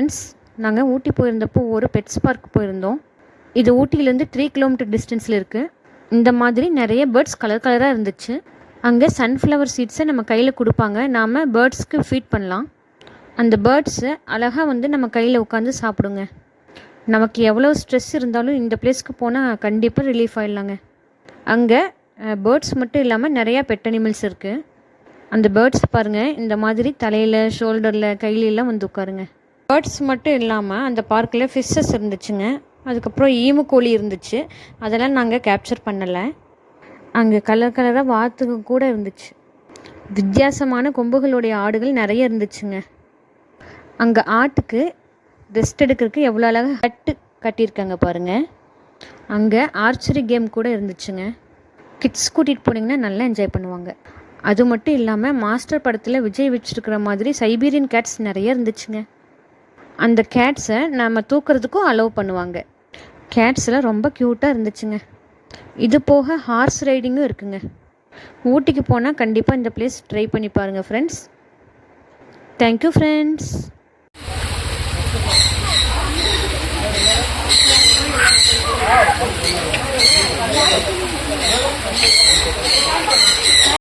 Friends நாங்கள் ஊட்டி போயிருந்தப்போ ஒரு பெட்ஸ் பார்க் போயிருந்தோம். இது ஊட்டியிலேருந்து த்ரீ கிலோமீட்டர் டிஸ்டன்ஸில் இருக்குது இந்த மாதிரி நிறைய பேர்ட்ஸ் கலர் கலராக இருந்துச்சு. அங்கே சன்ஃப்ளவர் சீட்ஸை நம்ம கையில் கொடுப்பாங்க. நாம் பேர்ட்ஸ்க்கு ஃபீட் பண்ணலாம். அந்த பேர்ட்ஸை அழகாக வந்து நம்ம கையில் உட்காந்து சாப்பிடுங்க. நமக்கு எவ்வளோ ஸ்ட்ரெஸ் இருந்தாலும் இந்த பிளேஸ்க்கு போனால் கண்டிப்பாக ரிலீஃப் ஆயிடலாங்க. அங்கே பேர்ட்ஸ் மட்டும் இல்லாமல் நிறையா பெட் அனிமல்ஸ் இருக்குது அந்த பேர்ட்ஸ் பாருங்கள் இந்த மாதிரி தலையில் ஷோல்டரில் கையிலெல்லாம் வந்து உட்காருங்க. பேர்ட்ஸ் மட்டும் இல்லாமல் அந்த பார்க்கில் ஃபிஷ்ஷஸ் இருந்துச்சுங்க. அதுக்கப்புறம் ஈமு கோழி இருந்துச்சு. அதெல்லாம் நாங்கள் கேப்சர் பண்ணலை. அங்கே கலர் கலராக வாத்துங்க கூட இருந்துச்சு. வித்தியாசமான கொம்புகளுடைய ஆடுகள் நிறைய இருந்துச்சுங்க. அங்கே ஆட்டுக்கு ரெஸ்ட் எடுக்கிறதுக்கு எவ்வளோ அழகாக கட்டு கட்டியிருக்காங்க பாருங்கள் அங்கே ஆர்ச்சரி கேம் கூட இருந்துச்சுங்க. கிட்ஸ் கூட்டிகிட்டு போனீங்கன்னா நல்லா என்ஜாய் பண்ணுவாங்க. அது மட்டும் இல்லாமல் மாஸ்டர் படத்தில் விஜய் வச்சிருக்கிற மாதிரி சைபீரியன் கேட்ஸ் நிறைய இருந்துச்சுங்க. அந்த கேட்ஸை நம்ம தூக்குறதுக்கும் அலோவ் பண்ணுவாங்க. கேட்ஸில் ரொம்ப க்யூட்டாக இருந்துச்சுங்க. இது போக ஹார்ஸ் ரைடிங்கும் இருக்குங்க. ஊட்டிக்கு போனால் கண்டிப்பாக இந்த பிளேஸ் ட்ரை பண்ணி பாருங்கள் friends thank you friends Thank you.